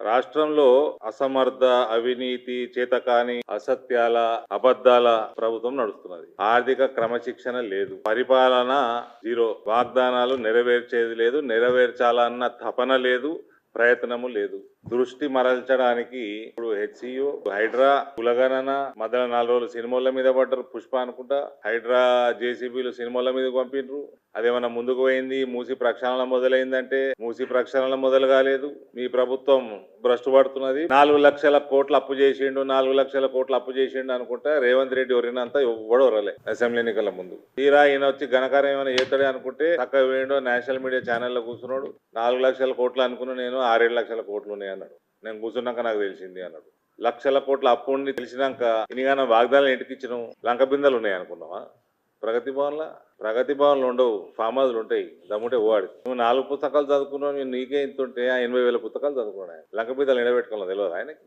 రాష్ట్రంలో అసమర్థ అవినీతి చేతకాని అసత్యాల అబద్ధాల ప్రభుత్వం నడుస్తున్నది. ఆర్థిక క్రమశిక్షణ లేదు. పరిపాలన జీరో. వాగ్దానాలు నెరవేర్చేది లేదు నెరవేర్చాలన్న తపన లేదు ప్రయత్నము లేదు. దృష్టి మరల్చడానికి ఇప్పుడు హెచ్సియు హైడ్రా కులగణన మధ్య నాలుగు రోజులు సినిమాల మీద పడ్డారు పుష్ప అనుకుంటా. హైడ్రా జేసీబీలు సినిమాల మీద పంపిండ్రు. అదేమన్నా ముందుకు పోయింది మూసి ప్రక్షాళన మొదలైందంటే మూసి ప్రక్షాళన మొదలు కాలేదు. మీ ప్రభుత్వం భ్రష్టు పడుతున్నది. నాలుగు లక్షల కోట్లు అప్పు చేసిండు నాలుగు లక్షల కోట్లు అప్పు చేసిండు అనుకుంటా రేవంత్ రెడ్డి ఎవరినంతా ఎవ్వడు వరలే అసెంబ్లీ ఎన్నికల ముందు. తీరా ఈయన వచ్చి ఘనకారం ఏమైనా చేస్తాడే అనుకుంటే చక్కగా వేయండో నేషనల్ మీడియా ఛానల్లో కూర్చున్నాడు. నాలుగు లక్షల కోట్లు అనుకున్న నేను ఆరేడు లక్షల కోట్లు ఉన్నాయి అన్నాడు. నేను కూర్చున్నాక నాకు తెలిసింది అన్నాడు. లక్షల కోట్ల అప్పు ఉండి తెలిసినాక ఇనిగాన వాగ్దానాలు ఇంటికిచ్చినాం లంక బిందెలు ఉన్నాయి అనుకున్నావా? ప్రగతి భవన్లో? ప్రగతి భవన్లు ఉండవు. ఫామ్ హౌస్లు ఉంటాయి. దమ్ముంటే ఓడి నువ్వు నాలుగు పుస్తకాలు చదువుకున్నావు నేను నీకే ఇంత ఉంటే ఆ ఎనభై వేల పుస్తకాలు చదువుకున్నాయి లంక బిందెలు నిలబెట్టుకోవాలి తెలియదు ఆయనకి?